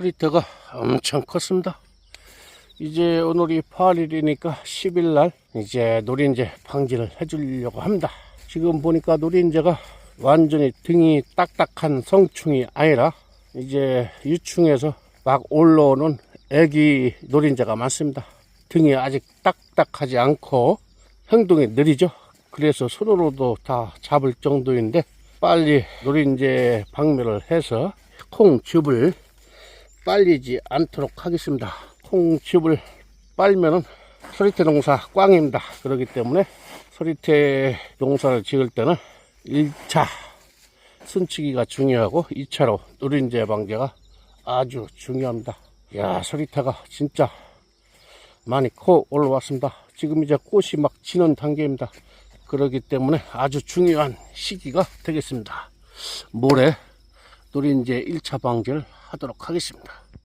프리터가 엄청 컸습니다. 이제 오늘이 8일이니까 10일 날 이제 노린재 방지를 해주려고 합니다. 지금 보니까 노린재가 완전히 등이 딱딱한 성충이 아니라 이제 유충에서 막 올라오는 애기 노린재가 많습니다. 등이 아직 딱딱하지 않고 행동이 느리죠. 그래서 손으로도 다 잡을 정도인데 빨리 노린재 방멸을 해서 콩즙을 빨리지 않도록 하겠습니다. 콩즙을 빨면은 소리태 농사 꽝입니다. 그렇기 때문에 소리태 농사를 지을 때는 1차 순치기가 중요하고 2차로 노린재 방제가 아주 중요합니다. 야 소리태가 진짜 많이 커 올라왔습니다. 지금 이제 꽃이 막 지는 단계입니다. 그렇기 때문에 아주 중요한 시기가 되겠습니다. 모레 노린재 1차 방제를 하도록 하겠습니다.